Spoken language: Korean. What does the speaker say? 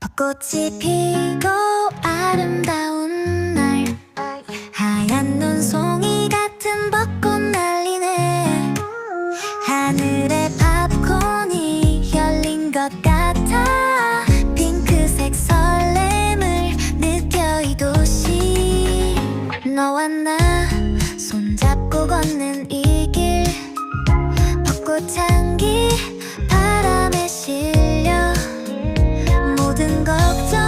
벚꽃이 피고 아름다운 날. 하얀 눈송이 같은 벚꽃 날리네. 하늘에 팝콘이 열린 것 같아. 핑크색 설렘을 느껴 이 도시. 너와 나 손잡고 걷는 이 길. 벚꽃 향 모든 걱정